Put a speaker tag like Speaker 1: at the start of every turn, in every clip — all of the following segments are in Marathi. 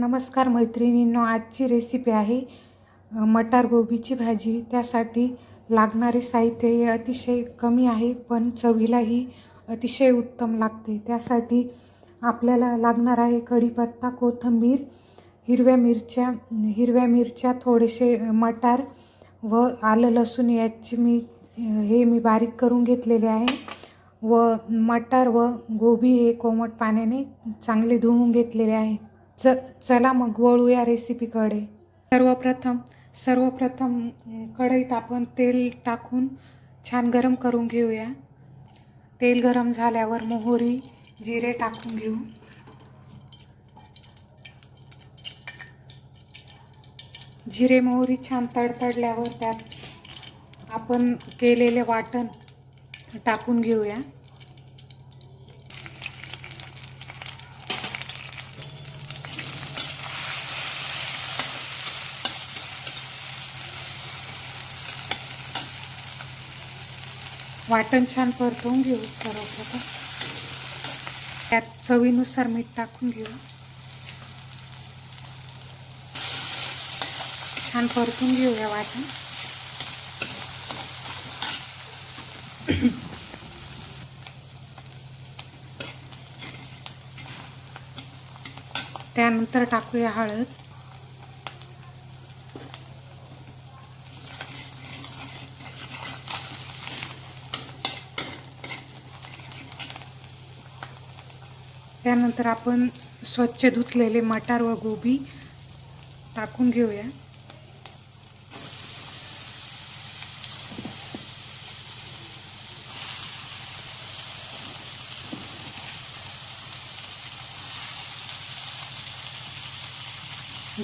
Speaker 1: नमस्कार मैत्रिणींनो आजची रेसिपी आहे मटार गोबीची भाजी. त्यासाठी लागणारे साहित्य हे अतिशय कमी आहे पण चवीलाही अतिशय उत्तम लागते. त्यासाठी आपल्याला लागणार आहे कढीपत्ता कोथिंबीर हिरव्या मिरच्या हिरव्या मिरच्या थोडेसे मटार व आलं लसूण. याची मी हे मी बारीक करून घेतलेले आहे. व मटार व गोबी हे कोमट पाण्याने चांगले धुवून घेतलेले आहे. च चला मग वळूया रेसिपीकडे सर्वप्रथम सर्वप्रथम कढईत आपण तेल टाकून छान गरम करून घेऊया. तेल गरम झाल्यावर मोहरी जिरे टाकून घेऊ. जिरे मोहरी छान तडतडल्यावर त्यात आपण केलेले वाटण टाकून घेऊया. वाटण छान परतवून घेऊ सर्वप्रथम. त्यात चवीनुसार मीठ टाकून घेऊ. छान परतून घेऊया वाटण. त्यानंतर टाकूया हळद. त्यानंतर आपण स्वच्छ धुतलेले मटार व गोबी टाकून घेऊया.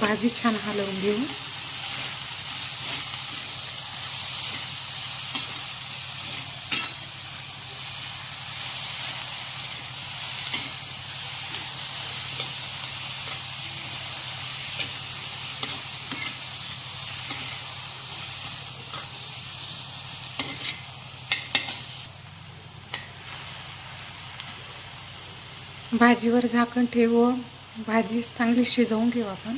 Speaker 1: भाजी छान हलवून घेऊ. भाजीवर झाकण ठेवून भाजी चांगली शिजवून घेऊ आपण.